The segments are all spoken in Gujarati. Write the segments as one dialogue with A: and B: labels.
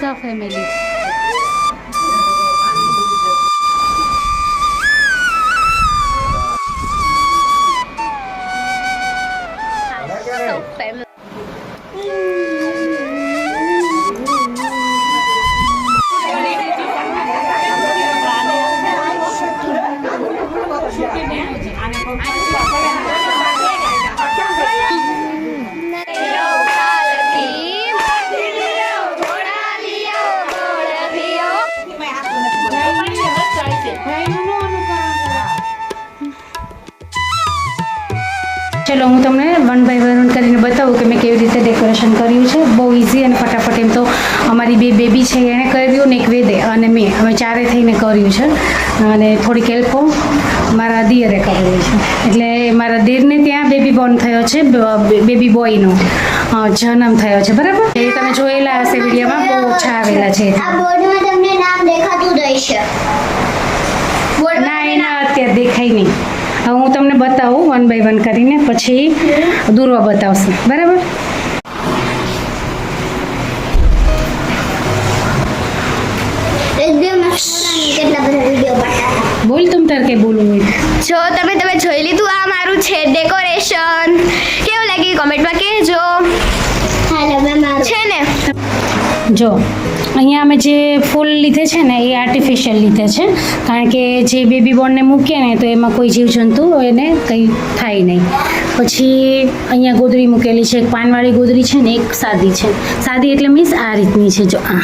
A: Sa family. બતાવું કે મેં કેવી રીતે ડેકોરેશન કર્યું છે. બહુ ઇઝી અને ફટાફટ એમ તો અમારી બે બેબી છે એણે કર્યું ને એક વેદે અને મેં. અમે ચારે થઈને કર્યું છે. અને થોડીક હેલ્પો મારા દિયરે કરેલી છે. એટલે મારા દેરને ત્યાં બેબી બોર્ન થયો છે બેબી બોયનો જન્મ થયો છે. બરાબર? એ તમે જોયેલા હશે વિડીયોમાં બહુ ઓછા આવેલા છે.
B: બોર્ડમાં તમને નામ દેખાતું જ
A: ના એના અત્યારે દેખાય નહીં. હવે હું તમને બતાવું વન બાય વન કરીને પછી દૂરવા બતાવશે. બરાબર? બોલ તમ તાર કે બોલવું હોય.
C: જો તમે તમે જોઈ લીધું આ મારું છે ડેકોરેશન કેવું લાગ્યું કોમેન્ટમાં
A: જો, અહીંયા અમે જે ફૂલ લીધે છે ને, એ આર્ટિફિશિયલ લીધે છે. કારણ કે જે બેબી બોર્નને મૂકીએ ને, તો એમાં કોઈ જીવજંતુ એને કંઈ થાય નહીં. પછી અહીંયા ગોદરી મૂકેલી છે, એક પાનવાળી ગોદરી છે ને, એક સાદી છે. સાદી એટલે મીન્સ આ રીતની છે, જો આ.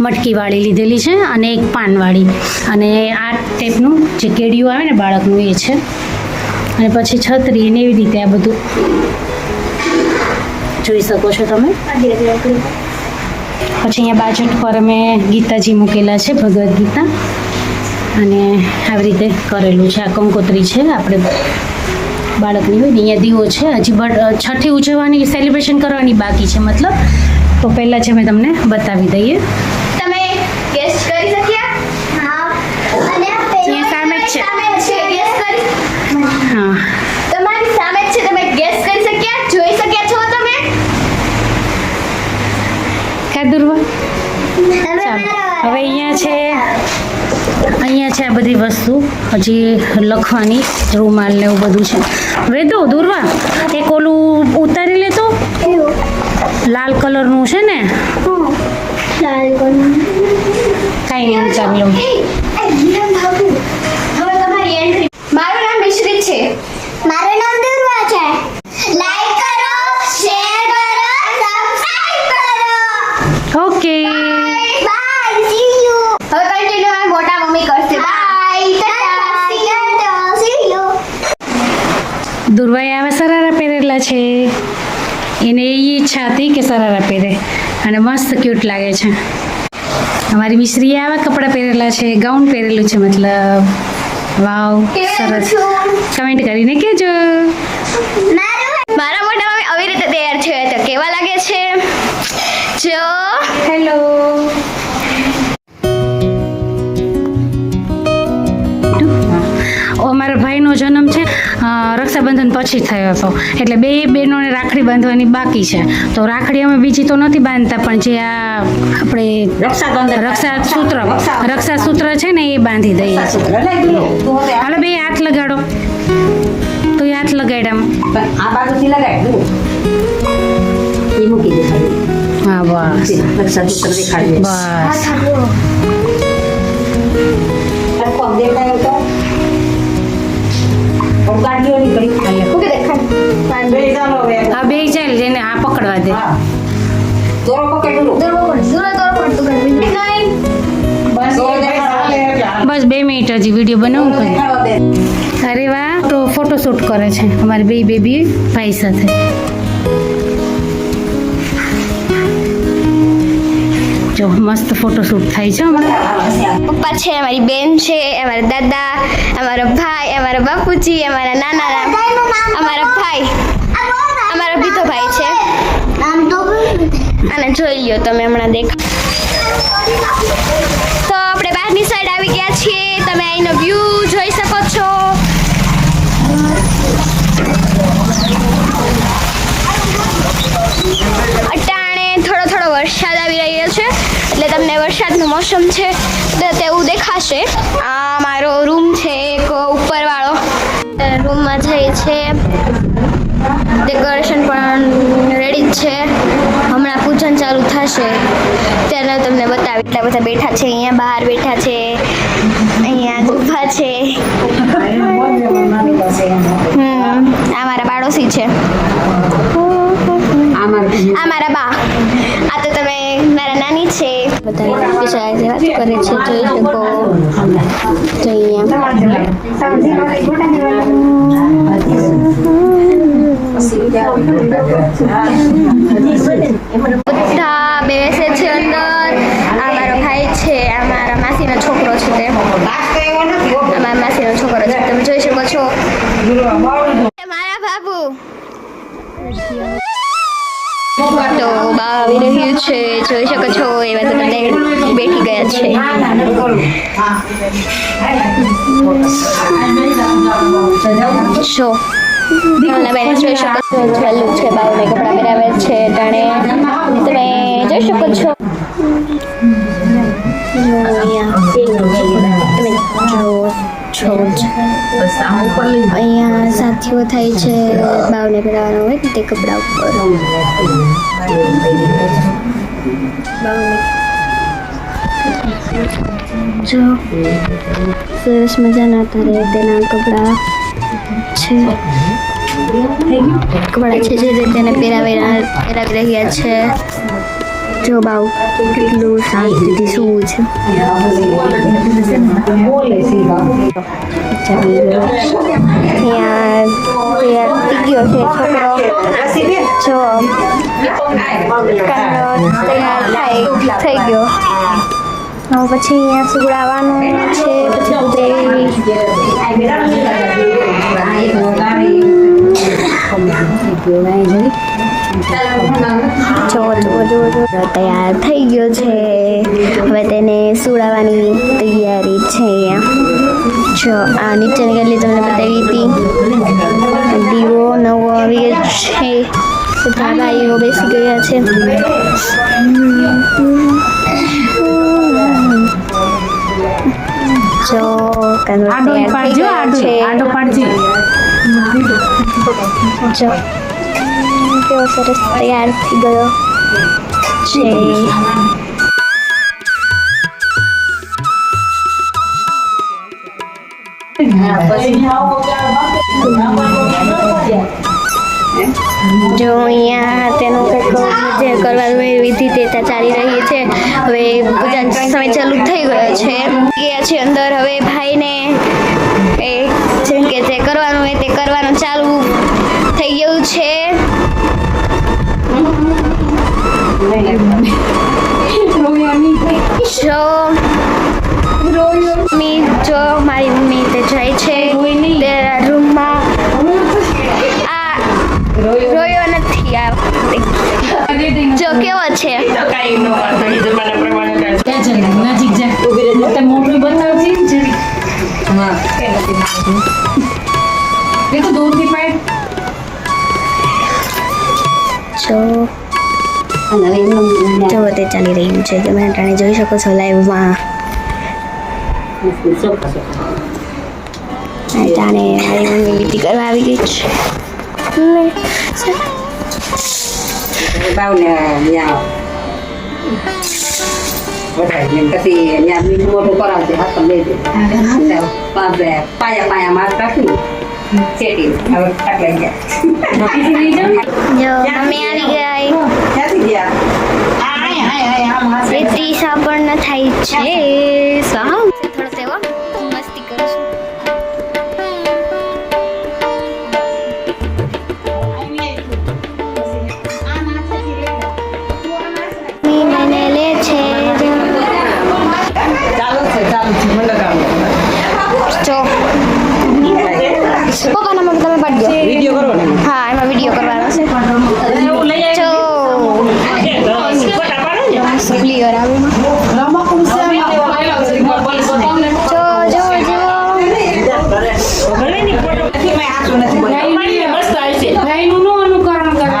A: મટકીવાળી લીધેલી છે અને એક પાનવાળી. અને આ ટાઈપનું જે કેડિયું આવે ને બાળકનું એ છે. અને પછી છત્રી ને એવી રીતે આ બધું. જોઈ શકો છો તમે? પછી અહીંયા બાજટ પર અમે ગીતાજી મૂકેલા છે ભગવદ્ ગીતા. અને આવી રીતે કરેલું છે. આ કંકોત્રી છે. આપણે બાળકની હોય અહીંયા દીવો છે. હજી છઠ્ઠી ઉજવવાની સેલિબ્રેશન કરવાની બાકી છે મતલબ. તો પહેલાં જ અમે તમને બતાવી દઈએ
C: તમે ગેસ કરી શક્યા
B: હા અને આ
A: અહીંયા સામે જ છે.
C: સામે જ છે ગેસ કરી
A: હા
C: તમારી સામે જ છે તમે ગેસ કરી શક્યા જોઈ શક્યા છો તમે
A: કા દુર્વા
B: તમે
A: ચાલો
B: મારા-
A: હવે અહીંયા છે અહીંયા છે આ બધી વસ્તુ હજી લખવાની રૂમાલ ને એવું બધું છે. વેદો દુર્વા એક ઓલું ઉતારી લેતો લાલ કલરનું છે ને? કાંઈ નહીં ઉતારી લઉં
C: હવે તમારી એન્ટ્રી મારું નામ મિશ્રિત છે
B: મારું નામ દુર્વા છે લાઈક કરો શેર કરો સબસ્ક્રાઇબ કરો
A: ઓકે
B: બાય સી યુ
C: હવે કન્ટિન્યુ મારી મોટા મમ્મી કરશે બાય
B: બાય સી યુ
A: દુર્વાએ આવા સરારા પહેરેલા છે? એને એ ઈચ્છા હતી કે સરારા પહેરે. અને મસ્ત ક્યુટ લાગે છે. અમારી મિશ્રીએ આવા કપડાં પહેરેલા છે ગાઉન પહેરેલું છે મતલબ. વાવ સરસ. કમેન્ટ કરીને કહેજો.
B: મારું
C: મમ્મી આવી રીતે તૈયાર છે તો કેવા લાગે છે? જો.
A: હેલો અમારા ભાઈનો જન્મ છે રક્ષાબંધન પછી થયો હતો. એટલે બે બહેનોને રાખડી બાંધવાની બાકી છે. તો રાખડી અમે બીજી તો નથી બાંધતા પણ જે આ આપણે રક્ષા સૂત્ર રક્ષા સૂત્ર છે ને એ બાંધી દઈએ. હાલો બે હાથ લગાડો. તો એ હાથ લગાડ્યા
D: આ બાજુથી લગાડ.
A: હા બસ. બસ. હા બે ચાલ જેને આ પકડવા દે.
D: દોરો પકડ.
C: દૂર દોરો
A: બસ બે મિનિટ હજી વીડિયો બનાવું
D: દે.
A: અરે વાહ તો ફોટોશૂટ કરે છે અમારી બે બેબી ભાઈ સાથે. જો મસ્ત ફોટોશૂટ થાય છે
C: પપ્પા છે અમારી બેન છે અમારા દાદા અમારો ભાઈ અમારા બાપુજી અમારા નાના અમારા અમારા ભાઈ. અમારા ભીતો ભાઈ છે. અને જોઈ લ્યો તમે હમણાં દેખ તો આપણે બહારની સાઈડ આવી ગયા છીએ. તમે અહીંનો વ્યૂ જોઈ શકો છો. અટાણે થોડો થોડો વરસાદ આવી રહ્યો છે. એટલે તમને વરસાદનું મોસમ છે. તેવું દેખાશે. આ મારો રૂમ છે. રૂમમાં જઈએ છે. ડેકોરેશન પણ રેડી છે. હમણાં પૂજન ચાલુ થશે. ત્યારે તમને બતાવી એટલા બધા બેઠા છે. અહીંયા બહાર બેઠા છે. અહીંયા ઊભા છે. હમ આ મારા પાડોશી છે. આ મારા બા. આ તો મારા નાની છે. બધા સાથે વાત કરે છે, જોઈ શકો જોઈએ બધા બેસે છે અંદર. આ મારો ભાઈ છે, આ મારા માસીનો છોકરો છે તે. મારા માસીનો છોકરો છે. તમે જોઈ શકો છો. મારા બાબુ. તો બા આવી રહ્યું છે, જોઈ શકો છો એવા તો બધા બેઠી ગયા છે. જોઈ શકો છો, ચાલુ છે, બાઉને કપડાં પહેરાવે છે, ટાણે તમે જોઈ શકો છો. છો અહીંયા સાથીઓ થાય છે, બાવને પહેરાવાનો હોય તે કપડા ઉપર. જો, સરસ મજાના તારે તેના કપડા છે. કપડા છે જે રીતે પહેરાવી પહેરાવી રહ્યા છે. જો બાવ કેટલું શાંતિથી સૂવું છે અહીંયા તૈયાર થઈ ગયો છે છોકરો જો કાનો તૈયાર થાય થઈ ગયો હવે પછી અહીંયા સુગડાવવાનું છે પછી જો જો જો જો તૈયાર થઈ ગયો છે હવે તેને સુડાવવાની તૈયારી છે. જો આ નીચેની ગયેલી તમને બતાવી હતી દીવો નવો આવી ગયો છે બધા ભાઈઓ બેસી ગયા છે જો કાનો તૈયાર થઈ ગયો છે જો. કેવો સરસ તૈયાર થઈ ગયો છે જો અહીંયા તેનું કંઈક જે કરવાનું વિધિ તે ચાલી રહી છે. હવે પૂજા સમય ચાલુ થઈ ગયો છે. ગયા છે અંદર. એ તો
A: દૂરથી પાડ
C: જો જો તે ચાલી રહ્યું છે તમે અટાણે જોઈ શકો છો લાઈવમાં અટાણે મારી મમ્મી વિધિ કરવા આવી ગઈ છે લે,
D: બાવને ત્યાં વધારે પછી ત્યાં બીજું મોટું કરાવશે હાથ તો લઈ દે પાસે પાયા પાયા માર રાખી સેટી વીડિયો કરો ને
C: હા એમાં વીડિયો કરવાનો છે. જો ક્લિયર આવે જો જો જો.
A: અનુકરણ કરે.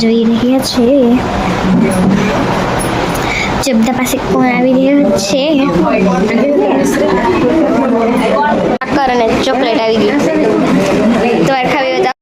C: જોઈ રહ્યા છે. જે પાસે કોણ આવી રહ્યો છે? સાકર અને ચોકલેટ આવી ગયું. તો આખા